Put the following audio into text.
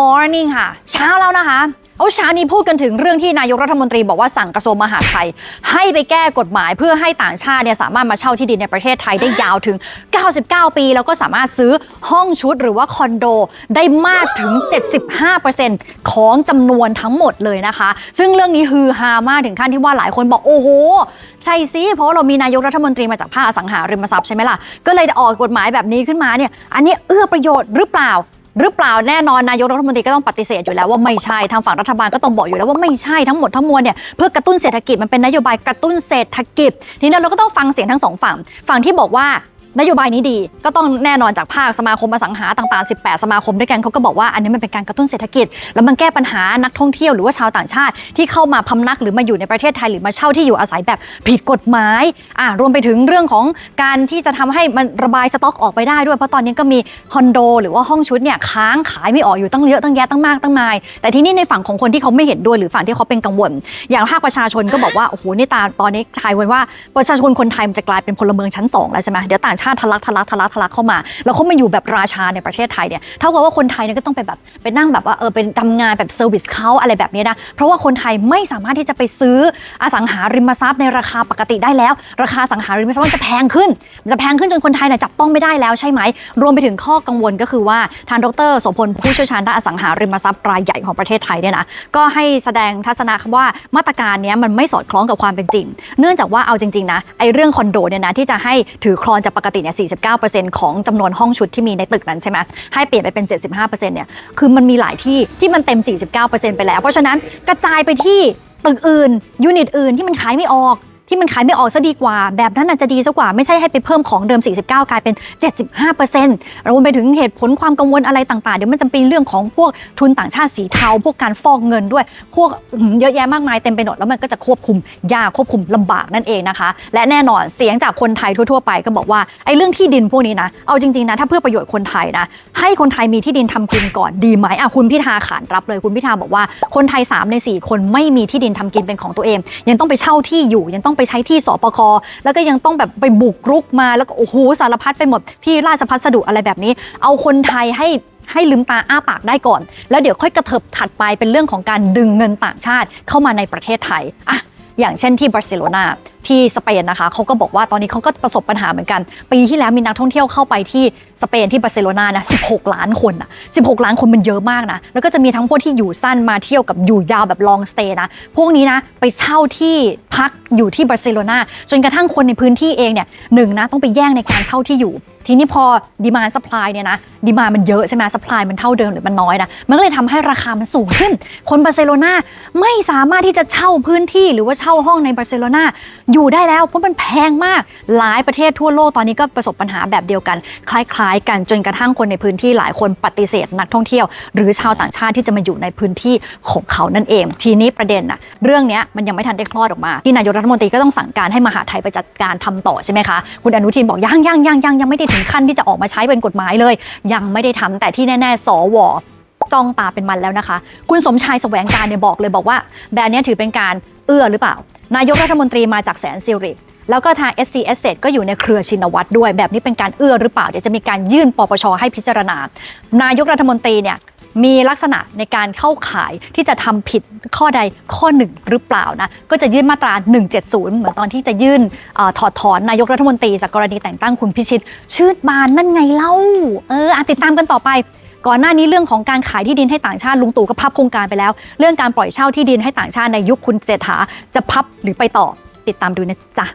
morning ค่ะ เช้าแล้วนะคะ เอาเช้านี้พูดกันถึงเรื่องที่นายกรัฐมนตรีบอกว่าสั่งกระทรวงมหาดไทย ให้ไปแก้กฎหมายเพื่อให้ต่างชาติเนี่ยสามารถมาเช่าที่ดินในประเทศไทยได้ยาวถึง 99 ปี แล้วก็สามารถซื้อห้องชุดหรือว่าคอนโดได้มากถึง 75%ของจำนวนทั้งหมดเลยนะคะ ซึ่งเรื่องนี้ฮือฮามากถึงขั้นที่ว่าหลายคนบอกโอ้โห ใช่สิเพราะว่าเรามีนายกรัฐมนตรีมาจากภาคอสังหาริมทรัพย์ใช่ไหมล่ะก็เลยออกกฎหมายแบบนี้ขึ้นมาเนี่ยอันนี้เอื้อประโยชน์หรือเปล่า หรือเปล่าแน่นอนนายกรัฐมนตรีก็ต้องปฏิเสธอยู่แล้วว่าไม่ใช่ทางฝั่งรัฐบาลก็ต้องบอกอยู่แล้วว่าไม่ใช่ทั้งหมดทั้งมวลเนี่ยเพื่อกระตุ้นเศรษฐกิจมันเป็นนโยบายกระตุ้นเศรษฐกิจ ทีนี้เราก็ต้องฟังเสียงทั้งสองฝั่งฝั่งที่บอกว่า นโยบายนี้ดีก็ต้องแน่นอนจากภาคสมาคมอสังหาต่างๆ 18 สมาคมด้วยกันเขาก็บอกว่าอันนี้มันเป็นการกระตุ้นเศรษฐกิจ แล้วมันแก้ปัญหานักท่องเที่ยวหรือว่าชาวต่างชาติ ที่เข้ามาพำนักหรือมาอยู่ในประเทศไทยหรือมาเช่าที่อยู่อาศัยแบบผิดกฎหมายอ่ารวมไปถึงเรื่องของการที่จะทำให้มันระบายสต็อกออกไปได้ด้วยเพราะตอนนี้ก็มีคอนโด หรือว่าห้องชุดเนี่ยค้างขายไม่ออกอยู่ตั้งเยอะตั้งแยะตั้งมากตั้งมาย แต่ที่นี่ในฝั่งของคนที่เขาไม่เห็นด้วยหรือฝั่งที่เขาเป็นกังวล อย่างภาคประชาชนก็บอกว่าโอ้โหนี่ตาตอนนี้ทายวันว่าประชาชนคนไทยมันจะกลายเป็นพลเมืองชั้นสองแล้วใช่ไหมเดี๋ยวต่างชาติทะลักทะลักทะลักทะลักเข้ามา แล้วเขามาอยู่แบบราชาในประเทศไทยเนี่ยเท่ากับว่าคนไทยเนี่ยก็ต้องไปแบบไปนั่งแบบว่าเออเป็นทำงานแบบเซอร์วิสเขาอะไรแบบนี้นะเพราะว่าคนไทยไม่สามารถที่จะไปซื้ออสังหาริมทรัพย์ในราคาปกติได้แล้ว ราคาอสังหาริมทรัพย์มันจะแพงขึ้นมันจะแพงขึ้นจนคนไทยเนี่ยจับต้องไม่ได้แล้วใช่ไหมรวมไปถึงข้อกังวลก็คือว่าทางดรโสพลผู้เชี่ยวชาญด้านอสังหาริมทรัพย์รายใหญ่ของประเทศไทยเนี่ยนะก็ให้แสดงทัศนะว่ามาตรการเนี้ยมันไม่สอดคล้องกับความเป็นจริง เนื่องจากว่าเอาจริงๆนะไอ้เรื่องคอนโดเนี่ยนะที่จะให้ถือครองจากปกติเนี่ย49%ของจำนวนห้องชุดที่มีในตึกนั้นใช่ไหมให้เปลี่ยนไปเป็น 75%เนี่ยคือมันมีหลายที่ที่มันเต็ม 49%ไปแล้ว เพราะฉะนั้นกระจายไปที่ตึกอื่น ยูนิตอื่นที่มันขายไม่ออก ที่มันขายไม่ออกซะดีกว่า แบบนั้นอาจจะดีซะกว่าไม่ใช่ให้ไปเพิ่มของเดิม 49 กลายเป็น 75%รวมไปถึงเหตุผลความกังวลอะไรต่างๆ เดี๋ยวมันจะเป็นเรื่องของพวกทุนต่างชาติสีเทา พวกการฟอกเงินด้วย พวกเยอะแยะมากมายเต็มไปหมดแล้วมันก็จะควบคุมยากควบคุมลำบากนั่นเองนะคะ และแน่นอนเสียงจากคนไทยทั่วๆ ไปก็บอกว่าไอ้เรื่องที่ดินพวกนี้นะเอาจริงๆนะถ้าเพื่อประโยชน์คนไทยนะให้คนไทยมีที่ดินทำกินก่อนดีไหมอะคุณพิธาขานรับเลยคุณพิธาบอกว่าคนไทย 3 ใน 4 คนไม่มีที่ดินทำกินเป็นของตัวเอง ยังต้องไปเช่าที่อยู่ยังต้องไปใช้ที่สปคแล้วก็ยังต้องแบบไปบุกรุกมาแล้วก็โอ้โหสารพัดไปหมดที่ราชพัสดุอะไรแบบนี้ เอาคนไทยให้ให้ลืมตาอ้าปากได้ก่อน แล้วเดี๋ยวค่อยกระเถิบถัดไปเป็นเรื่องของการดึงเงินต่างชาติเข้ามาในประเทศไทยอะอย่างเช่นที่บาร์เซโลนาที่สเปนนะคะเขาก็บอกว่าตอนนี้เขาก็ประสบปัญหาเหมือนกัน ปีที่แล้วมีนักท่องเที่ยวเข้าไปที่สเปนที่บาร์เซโลนานะ 16 ล้านคนอะ16 ล้านคนมันเยอะมากนะ แล้วก็จะมีทั้งพวกที่อยู่สั้นมาเที่ยวกับอยู่ยาวแบบลองสเตย์นะ พวกนี้นะไปเช่าที่พักอยู่ที่บาร์เซโลนาจนกระทั่งคนในพื้นที่เองเนี่ยหนึ่งนะต้องไปแย่งในการเช่าที่อยู่ ทีนี้พอดีมาสปายเนี่ยนะดีมามันเยอะใช่ไหมสปายมันเท่าเดิมหรือมันน้อยนะมันก็เลยทำให้ราคามันสูงขึ้น คนบาร์เซโลนาไม่สามารถที่จะเช่าพื้นที่หรือว่าเช่าห้องในบาร์เซโลนาอยู่ได้แล้วเพราะมันแพงมาก หลายประเทศทั่วโลกตอนนี้ก็ประสบปัญหาแบบเดียวกัน คล้าย ๆ กันจนกระทั่งคนในพื้นที่หลายคนปฏิเสธนักท่องเที่ยว หรือชาวต่างชาติที่จะมาอยู่ในพื้นที่ของเขานั่นเอง ทีนี้ประเด็นน่ะเรื่องนี้มันยังไม่ทันได้คลอดออกมาที่นายกรัฐมนตรีก็ต้องสั่งการให้มหาไทยไปจัดการทำต่อใช่ไหมคะคุณอนุทินบอกยังยังยังยังยังไม่ได้ถึงขั้นที่จะออกมาใช้เป็นกฎหมายเลย ยังไม่ได้ทำแต่ที่แน่ๆสว จ้องตาเป็นมันแล้วนะคะ คุณสมชายแสวงการเนี่ยบอกเลยบอกว่าแบบเนี้ถือเป็นการเอื้อหรือเปล่า นายกรัฐมนตรีมาจากแสนสิริแล้วก็ทาง SC Asset ก็อยู่ในเครือชินวัตรด้วย แบบนี้เป็นการเอื้อหรือเปล่า เดี๋ยวจะมีการยื่นปปชให้พิจารณา นายกรัฐมนตรีเนี่ยมีลักษณะในการเข้าข่ายที่จะทำผิดข้อใดข้อหนึ่งหรือเปล่านะ ก็จะยื่นมาตรา 170 เหมือนตอนที่จะยื่นอถอดถอนนายกรัฐมนตรีจากกรณีแต่งตั้งคุณพิชิต ชื่นบานนั่นไงเล่า เอออติดตามกันต่อไป ก่อนหน้านี้เรื่องของการขายที่ดินให้ต่างชาติลุงตู่ก็พับโครงการไปแล้ว เรื่องการปล่อยเช่าที่ดินให้ต่างชาติในยุคคุณเศรษฐาจะพับหรือไปต่อติดตามดูนะจ๊ะ